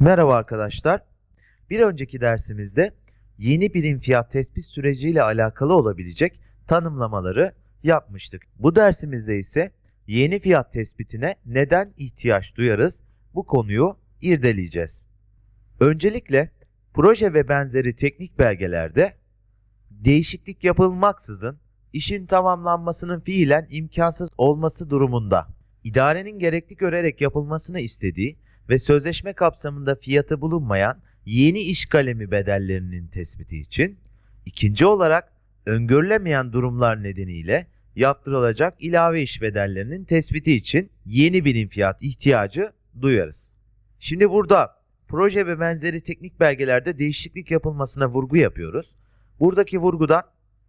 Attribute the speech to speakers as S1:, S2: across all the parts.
S1: Merhaba arkadaşlar. Bir önceki dersimizde yeni birim fiyat tespit süreciyle alakalı olabilecek tanımlamaları yapmıştık. Bu dersimizde ise yeni fiyat tespitine neden ihtiyaç duyarız bu konuyu irdeleyeceğiz. Öncelikle proje ve benzeri teknik belgelerde değişiklik yapılmaksızın işin tamamlanmasının fiilen imkansız olması durumunda idarenin gerekli görerek yapılmasını istediği ve sözleşme kapsamında fiyatı bulunmayan yeni iş kalemi bedellerinin tespiti için, ikinci olarak öngörülemeyen durumlar nedeniyle yaptırılacak ilave iş bedellerinin tespiti için yeni birim fiyat ihtiyacı duyarız. Şimdi burada proje ve benzeri teknik belgelerde değişiklik yapılmasına vurgu yapıyoruz. Buradaki vurgudan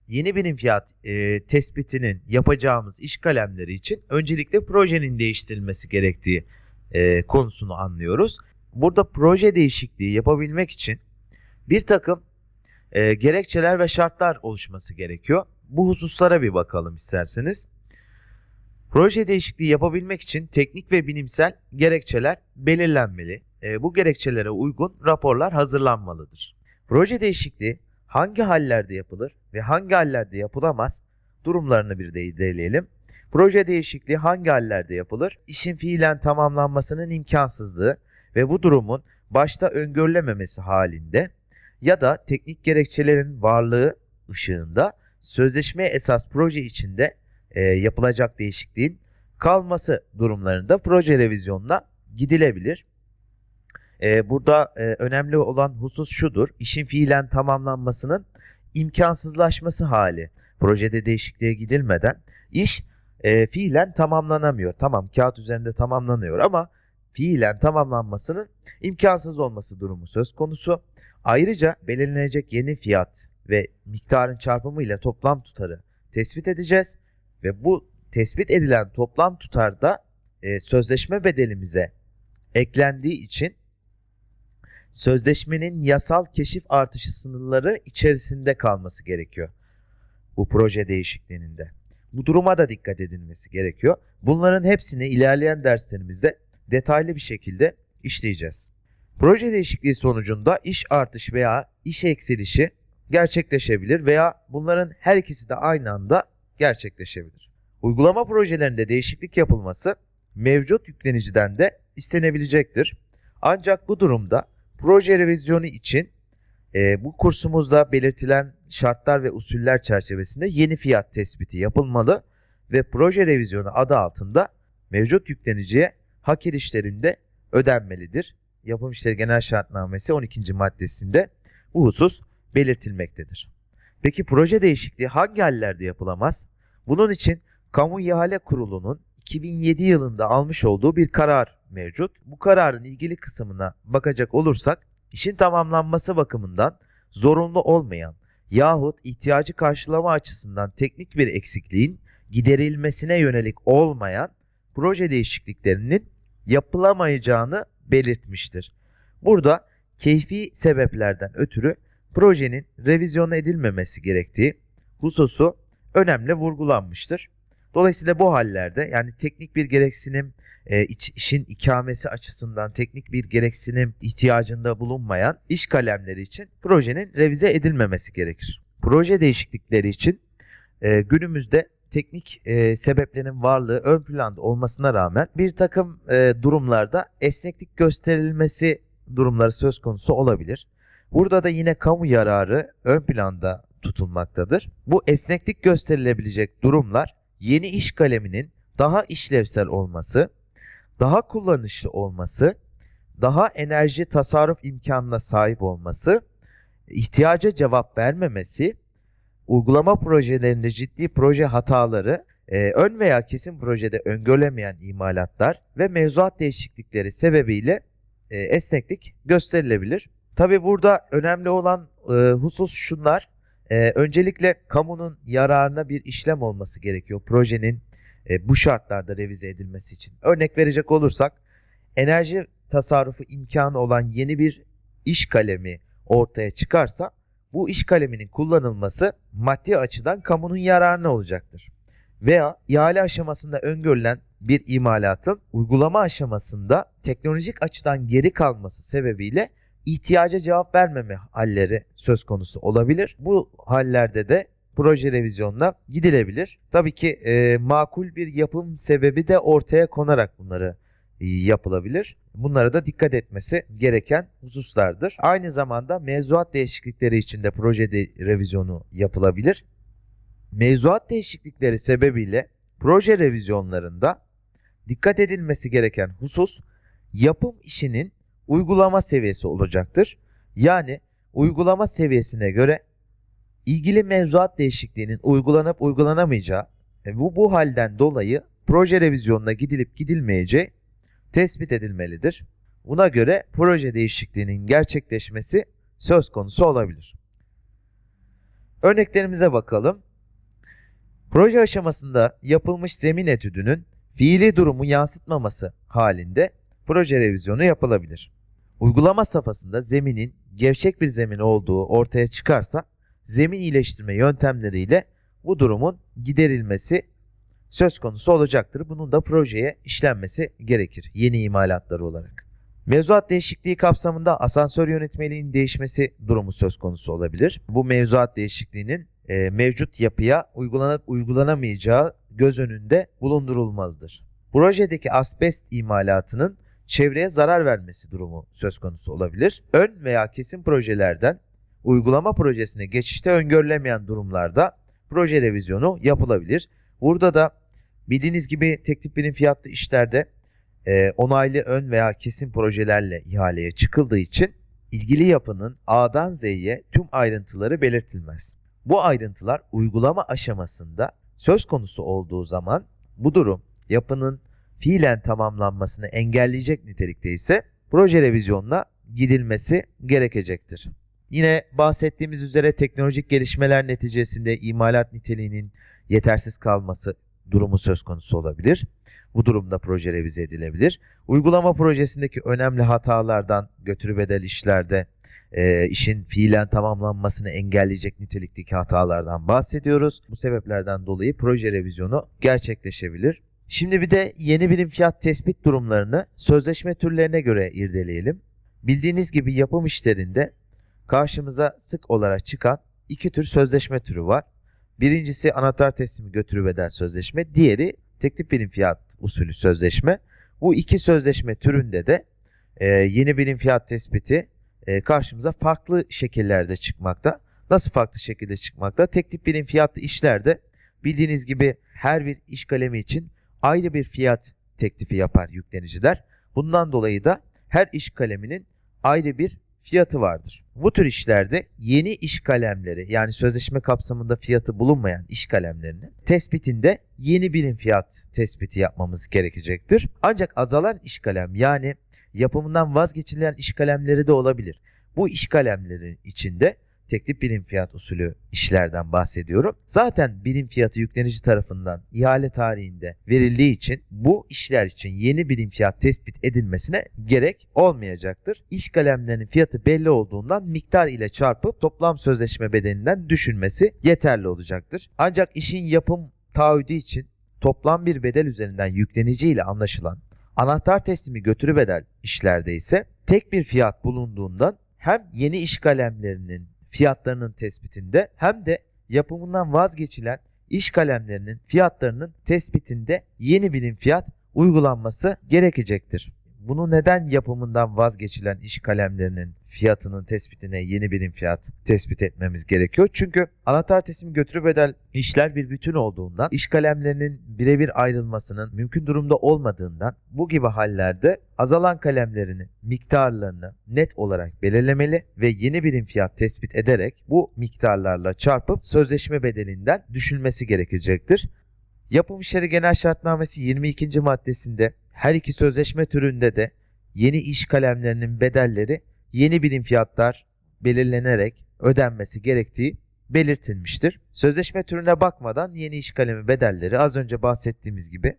S1: yeni birim fiyat e, tespitinin yapacağımız iş kalemleri için öncelikle projenin değiştirilmesi gerektiği e, konusunu anlıyoruz. Burada proje değişikliği yapabilmek için bir takım e, gerekçeler ve şartlar oluşması gerekiyor. Bu hususlara bir bakalım isterseniz. Proje değişikliği yapabilmek için teknik ve bilimsel gerekçeler belirlenmeli. E, bu gerekçelere uygun raporlar hazırlanmalıdır. Proje değişikliği hangi hallerde yapılır ve hangi hallerde yapılamaz durumlarını bir de irdeleyelim. Proje değişikliği hangi hallerde yapılır? İşin fiilen tamamlanmasının imkansızlığı ve bu durumun başta öngörülememesi halinde ya da teknik gerekçelerin varlığı ışığında sözleşmeye esas proje içinde e, yapılacak değişikliğin kalması durumlarında proje revizyonuna gidilebilir. E, burada e, önemli olan husus şudur. İşin fiilen tamamlanmasının imkansızlaşması hali. Projede değişikliğe gidilmeden iş e, fiilen tamamlanamıyor. Tamam kağıt üzerinde tamamlanıyor ama fiilen tamamlanmasının imkansız olması durumu söz konusu. Ayrıca belirlenecek yeni fiyat ve miktarın çarpımı ile toplam tutarı tespit edeceğiz ve bu tespit edilen toplam tutarda e, sözleşme bedelimize eklendiği için sözleşmenin yasal keşif artışı sınırları içerisinde kalması gerekiyor. Bu proje değişikliğinde. Bu duruma da dikkat edilmesi gerekiyor. Bunların hepsini ilerleyen derslerimizde detaylı bir şekilde işleyeceğiz. Proje değişikliği sonucunda iş artış veya iş eksilişi gerçekleşebilir veya bunların her ikisi de aynı anda gerçekleşebilir. Uygulama projelerinde değişiklik yapılması mevcut yükleniciden de istenebilecektir. Ancak bu durumda proje revizyonu için e, bu kursumuzda belirtilen şartlar ve usuller çerçevesinde yeni fiyat tespiti yapılmalı ve proje revizyonu adı altında mevcut yükleniciye hak edişlerinde ödenmelidir. Yapım İşleri Genel Şartnamesi 12. maddesinde bu husus belirtilmektedir. Peki proje değişikliği hangi hallerde yapılamaz? Bunun için Kamu İhale Kurulu'nun 2007 yılında almış olduğu bir karar mevcut. Bu kararın ilgili kısmına bakacak olursak işin tamamlanması bakımından zorunlu olmayan yahut ihtiyacı karşılama açısından teknik bir eksikliğin giderilmesine yönelik olmayan proje değişikliklerinin yapılamayacağını belirtmiştir. Burada keyfi sebeplerden ötürü projenin revizyon edilmemesi gerektiği hususu önemli vurgulanmıştır. Dolayısıyla bu hallerde yani teknik bir gereksinim e, iç, işin ikamesi açısından teknik bir gereksinim ihtiyacında bulunmayan iş kalemleri için projenin revize edilmemesi gerekir. Proje değişiklikleri için e, günümüzde teknik e, sebeplerin varlığı ön planda olmasına rağmen bir takım e, durumlarda esneklik gösterilmesi durumları söz konusu olabilir. Burada da yine kamu yararı ön planda tutulmaktadır. Bu esneklik gösterilebilecek durumlar yeni iş kaleminin daha işlevsel olması, daha kullanışlı olması, daha enerji tasarruf imkanına sahip olması, ihtiyaca cevap vermemesi, uygulama projelerinde ciddi proje hataları, e, ön veya kesin projede öngörülemeyen imalatlar ve mevzuat değişiklikleri sebebiyle e, esneklik gösterilebilir. Tabi burada önemli olan e, husus şunlar. Öncelikle kamunun yararına bir işlem olması gerekiyor projenin e, bu şartlarda revize edilmesi için. Örnek verecek olursak enerji tasarrufu imkanı olan yeni bir iş kalemi ortaya çıkarsa bu iş kaleminin kullanılması maddi açıdan kamunun yararına olacaktır. veya ihale aşamasında öngörülen bir imalatın uygulama aşamasında teknolojik açıdan geri kalması sebebiyle ihtiyaca cevap vermeme halleri söz konusu olabilir. Bu hallerde de proje revizyonuna gidilebilir. Tabii ki e, makul bir yapım sebebi de ortaya konarak bunları e, yapılabilir. Bunlara da dikkat etmesi gereken hususlardır. Aynı zamanda mevzuat değişiklikleri için de proje de- revizyonu yapılabilir. Mevzuat değişiklikleri sebebiyle proje revizyonlarında dikkat edilmesi gereken husus yapım işinin uygulama seviyesi olacaktır. Yani uygulama seviyesine göre ilgili mevzuat değişikliğinin uygulanıp uygulanamayacağı e, bu bu halden dolayı proje revizyonuna gidilip gidilmeyeceği tespit edilmelidir. Buna göre proje değişikliğinin gerçekleşmesi söz konusu olabilir. Örneklerimize bakalım. Proje aşamasında yapılmış zemin etüdünün fiili durumu yansıtmaması halinde proje revizyonu yapılabilir. Uygulama safhasında zeminin gevşek bir zemin olduğu ortaya çıkarsa zemin iyileştirme yöntemleriyle bu durumun giderilmesi söz konusu olacaktır. Bunun da projeye işlenmesi gerekir yeni imalatlar olarak. Mevzuat değişikliği kapsamında asansör yönetmeliğinin değişmesi durumu söz konusu olabilir. Bu mevzuat değişikliğinin e, mevcut yapıya uygulanıp uygulanamayacağı göz önünde bulundurulmalıdır. Projedeki asbest imalatının çevreye zarar vermesi durumu söz konusu olabilir. Ön veya kesin projelerden uygulama projesine geçişte öngörülemeyen durumlarda proje revizyonu yapılabilir. Burada da bildiğiniz gibi teklif birim fiyatlı işlerde e, onaylı ön veya kesin projelerle ihaleye çıkıldığı için ilgili yapının A'dan Z'ye tüm ayrıntıları belirtilmez. Bu ayrıntılar uygulama aşamasında söz konusu olduğu zaman bu durum yapının fiilen tamamlanmasını engelleyecek nitelikte ise proje revizyonuna gidilmesi gerekecektir. Yine bahsettiğimiz üzere teknolojik gelişmeler neticesinde imalat niteliğinin yetersiz kalması durumu söz konusu olabilir. Bu durumda proje revize edilebilir. Uygulama projesindeki önemli hatalardan götürü bedel işlerde e, işin fiilen tamamlanmasını engelleyecek nitelikteki hatalardan bahsediyoruz. Bu sebeplerden dolayı proje revizyonu gerçekleşebilir. Şimdi bir de yeni birim fiyat tespit durumlarını sözleşme türlerine göre irdeleyelim. Bildiğiniz gibi yapım işlerinde karşımıza sık olarak çıkan iki tür sözleşme türü var. Birincisi anahtar teslimi götürü bedel sözleşme, diğeri teklif birim fiyat usulü sözleşme. Bu iki sözleşme türünde de e, yeni birim fiyat tespiti e, karşımıza farklı şekillerde çıkmakta. Nasıl farklı şekilde çıkmakta? Teklif birim fiyatlı işlerde bildiğiniz gibi her bir iş kalemi için ayrı bir fiyat teklifi yapar yükleniciler. Bundan dolayı da her iş kaleminin ayrı bir fiyatı vardır. Bu tür işlerde yeni iş kalemleri yani sözleşme kapsamında fiyatı bulunmayan iş kalemlerinin tespitinde yeni birim fiyat tespiti yapmamız gerekecektir. Ancak azalan iş kalem yani yapımından vazgeçilen iş kalemleri de olabilir. Bu iş kalemleri içinde teklif birim fiyat usulü işlerden bahsediyorum. Zaten birim fiyatı yüklenici tarafından ihale tarihinde verildiği için bu işler için yeni birim fiyat tespit edilmesine gerek olmayacaktır. İş kalemlerinin fiyatı belli olduğundan miktar ile çarpıp toplam sözleşme bedelinden düşünmesi yeterli olacaktır. Ancak işin yapım taahhüdü için toplam bir bedel üzerinden yüklenici ile anlaşılan anahtar teslimi götürü bedel işlerde ise tek bir fiyat bulunduğundan hem yeni iş kalemlerinin fiyatlarının tespitinde hem de yapımından vazgeçilen iş kalemlerinin fiyatlarının tespitinde yeni birim fiyat uygulanması gerekecektir. Bunu neden yapımından vazgeçilen iş kalemlerinin fiyatının tespitine yeni birim fiyat tespit etmemiz gerekiyor? Çünkü anahtar teslim götürü bedel işler bir bütün olduğundan iş kalemlerinin birebir ayrılmasının mümkün durumda olmadığından bu gibi hallerde azalan kalemlerini miktarlarını net olarak belirlemeli ve yeni birim fiyat tespit ederek bu miktarlarla çarpıp sözleşme bedelinden düşülmesi gerekecektir. Yapım İşleri Genel Şartnamesi 22. maddesinde her iki sözleşme türünde de yeni iş kalemlerinin bedelleri yeni birim fiyatlar belirlenerek ödenmesi gerektiği belirtilmiştir. Sözleşme türüne bakmadan yeni iş kalemi bedelleri az önce bahsettiğimiz gibi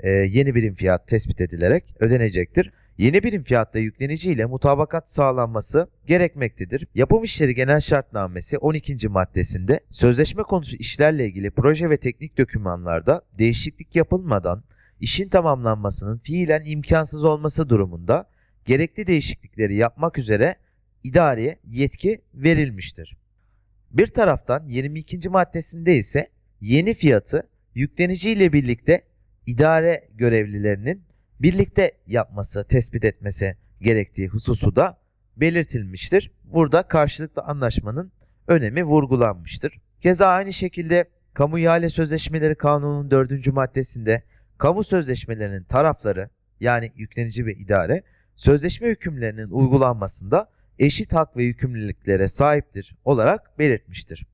S1: e, yeni birim fiyat tespit edilerek ödenecektir. Yeni birim fiyatta yüklenici ile mutabakat sağlanması gerekmektedir. Yapım işleri genel şartnamesi 12. maddesinde sözleşme konusu işlerle ilgili proje ve teknik dokümanlarda değişiklik yapılmadan işin tamamlanmasının fiilen imkansız olması durumunda gerekli değişiklikleri yapmak üzere idareye yetki verilmiştir. Bir taraftan 22. maddesinde ise yeni fiyatı yüklenici ile birlikte idare görevlilerinin birlikte yapması, tespit etmesi gerektiği hususu da belirtilmiştir. Burada karşılıklı anlaşmanın önemi vurgulanmıştır. Keza aynı şekilde Kamu İhale Sözleşmeleri Kanunu'nun 4. maddesinde kamu sözleşmelerinin tarafları yani yüklenici ve idare sözleşme hükümlerinin uygulanmasında eşit hak ve yükümlülüklere sahiptir olarak belirtmiştir.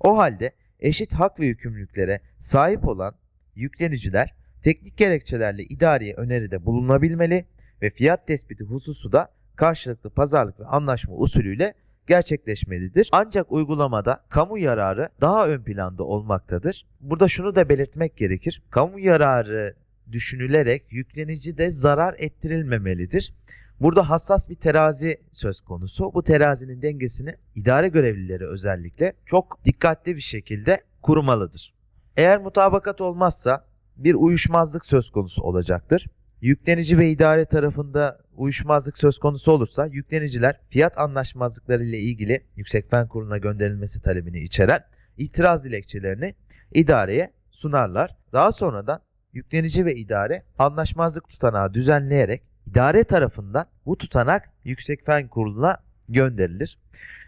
S1: O halde eşit hak ve yükümlülüklere sahip olan yükleniciler teknik gerekçelerle idareye öneride bulunabilmeli ve fiyat tespiti hususu da karşılıklı pazarlık ve anlaşma usulüyle gerçekleşmelidir. Ancak uygulamada kamu yararı daha ön planda olmaktadır. Burada şunu da belirtmek gerekir. Kamu yararı düşünülerek yüklenici de zarar ettirilmemelidir. Burada hassas bir terazi söz konusu. Bu terazinin dengesini idare görevlileri özellikle çok dikkatli bir şekilde kurmalıdır. Eğer mutabakat olmazsa bir uyuşmazlık söz konusu olacaktır. Yüklenici ve idare tarafında uyuşmazlık söz konusu olursa yükleniciler fiyat anlaşmazlıkları ile ilgili Yüksek Fen Kurulu'na gönderilmesi talebini içeren itiraz dilekçelerini idareye sunarlar. Daha sonradan yüklenici ve idare anlaşmazlık tutanağı düzenleyerek idare tarafından bu tutanak Yüksek Fen Kurulu'na gönderilir.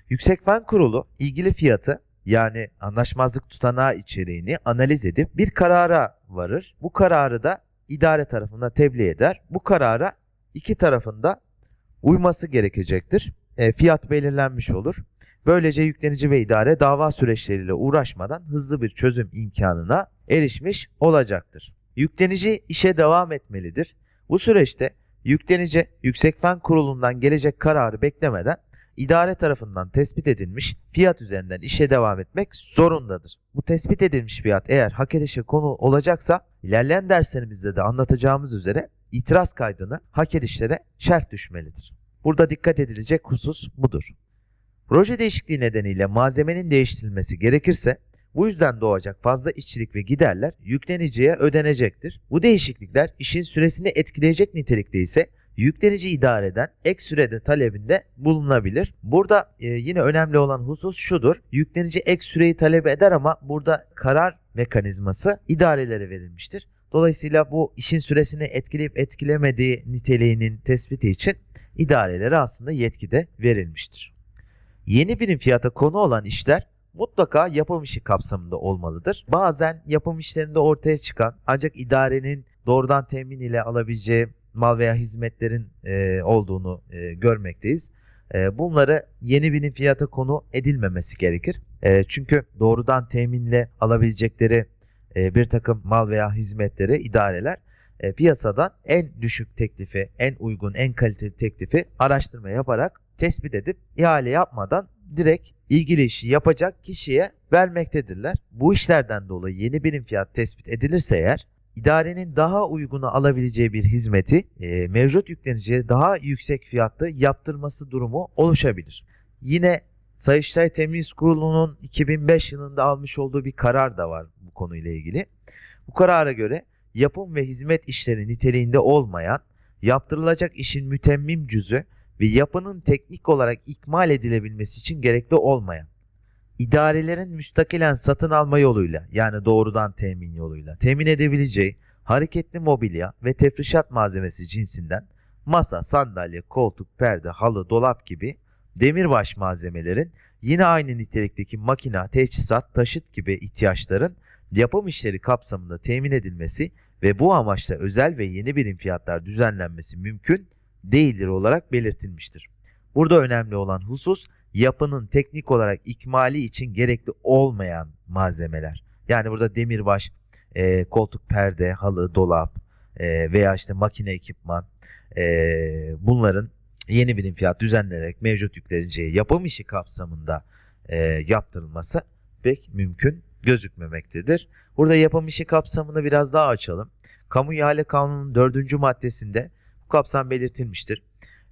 S1: Yüksek Fen Kurulu ilgili fiyatı yani anlaşmazlık tutanağı içeriğini analiz edip bir karara varır. Bu kararı da idare tarafına tebliğ eder. Bu karara iki tarafında uyması gerekecektir. E, fiyat belirlenmiş olur. Böylece yüklenici ve idare dava süreçleriyle uğraşmadan hızlı bir çözüm imkanına erişmiş olacaktır. Yüklenici işe devam etmelidir. Bu süreçte yüklenici Yüksek Fen Kurulu'ndan gelecek kararı beklemeden idare tarafından tespit edilmiş fiyat üzerinden işe devam etmek zorundadır. Bu tespit edilmiş fiyat eğer hak edişe konu olacaksa ilerleyen derslerimizde de anlatacağımız üzere itiraz kaydını hak edişlere şart düşmelidir. Burada dikkat edilecek husus budur. Proje değişikliği nedeniyle malzemenin değiştirilmesi gerekirse bu yüzden doğacak fazla işçilik ve giderler yükleniciye ödenecektir. Bu değişiklikler işin süresini etkileyecek nitelikte ise yüklenici idareden ek sürede talebinde bulunabilir. Burada e, yine önemli olan husus şudur. Yüklenici ek süreyi talep eder ama burada karar mekanizması idarelere verilmiştir. Dolayısıyla bu işin süresini etkileyip etkilemediği niteliğinin tespiti için idarelere aslında yetki de verilmiştir. Yeni birim fiyata konu olan işler mutlaka yapım işi kapsamında olmalıdır. Bazen yapım işlerinde ortaya çıkan ancak idarenin doğrudan temin ile alabileceği mal veya hizmetlerin e, olduğunu e, görmekteyiz. E, bunları yeni birim fiyata konu edilmemesi gerekir. E, çünkü doğrudan teminle alabilecekleri e, bir takım mal veya hizmetleri idareler e, piyasadan en düşük teklifi, en uygun, en kaliteli teklifi araştırma yaparak tespit edip ihale yapmadan direkt ilgili işi yapacak kişiye vermektedirler. Bu işlerden dolayı yeni birim fiyat tespit edilirse eğer idarenin daha uygunu alabileceği bir hizmeti e, mevcut yükleniciye daha yüksek fiyatta yaptırması durumu oluşabilir. Yine Sayıştay Temyiz Kurulu'nun 2005 yılında almış olduğu bir karar da var bu konuyla ilgili. Bu karara göre yapım ve hizmet işleri niteliğinde olmayan, yaptırılacak işin mütemmim cüzü ve yapının teknik olarak ikmal edilebilmesi için gerekli olmayan, idarelerin müstakilen satın alma yoluyla yani doğrudan temin yoluyla temin edebileceği hareketli mobilya ve tefrişat malzemesi cinsinden masa, sandalye, koltuk, perde, halı, dolap gibi demirbaş malzemelerin yine aynı nitelikteki makina, teçhizat, taşıt gibi ihtiyaçların yapım işleri kapsamında temin edilmesi ve bu amaçla özel ve yeni birim fiyatlar düzenlenmesi mümkün değildir olarak belirtilmiştir. Burada önemli olan husus yapının teknik olarak ikmali için gerekli olmayan malzemeler. Yani burada demirbaş, e, koltuk perde, halı, dolap e, veya işte makine ekipman e, bunların yeni birim fiyat düzenlenerek mevcut yükleniciye yapım işi kapsamında e, yaptırılması pek mümkün gözükmemektedir. Burada yapım işi kapsamını biraz daha açalım. Kamu İhale Kanunu'nun dördüncü maddesinde bu kapsam belirtilmiştir.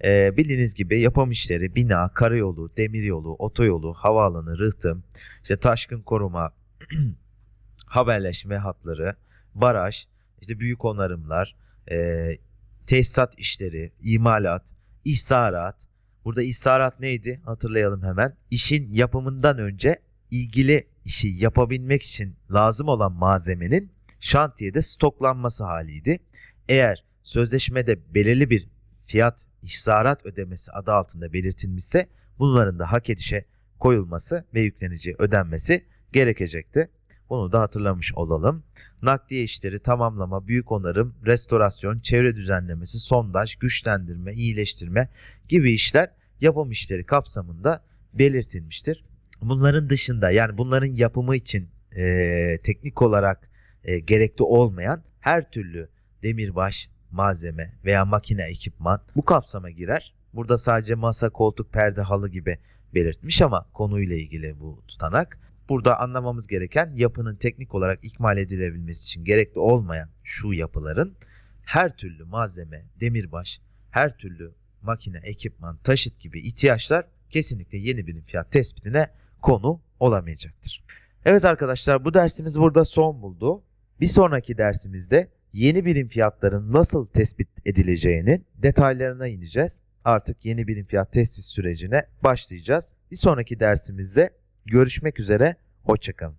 S1: Ee, bildiğiniz gibi yapım işleri, bina, karayolu, demiryolu, otoyolu, havaalanı, rıhtım, işte taşkın koruma, haberleşme hatları, baraj, işte büyük onarımlar, e, tesisat işleri, imalat, ihsarat. Burada ihsarat neydi? Hatırlayalım hemen. İşin yapımından önce ilgili işi yapabilmek için lazım olan malzemenin şantiyede stoklanması haliydi. Eğer sözleşmede belirli bir fiyat ihsarat ödemesi adı altında belirtilmişse bunların da hak edişe koyulması ve yüklenici ödenmesi gerekecekti. Bunu da hatırlamış olalım. Nakliye işleri, tamamlama, büyük onarım, restorasyon, çevre düzenlemesi, sondaj, güçlendirme, iyileştirme gibi işler yapım işleri kapsamında belirtilmiştir. Bunların dışında yani bunların yapımı için eee, teknik olarak eee, gerekli olmayan her türlü demirbaş, malzeme veya makine ekipman bu kapsama girer. Burada sadece masa, koltuk, perde, halı gibi belirtmiş ama konuyla ilgili bu tutanak. Burada anlamamız gereken yapının teknik olarak ikmal edilebilmesi için gerekli olmayan şu yapıların her türlü malzeme, demirbaş, her türlü makine, ekipman, taşıt gibi ihtiyaçlar kesinlikle yeni birim fiyat tespitine konu olamayacaktır. Evet arkadaşlar bu dersimiz burada son buldu. Bir sonraki dersimizde yeni birim fiyatların nasıl tespit edileceğinin detaylarına ineceğiz. Artık yeni birim fiyat tespit sürecine başlayacağız. Bir sonraki dersimizde görüşmek üzere. Hoşçakalın.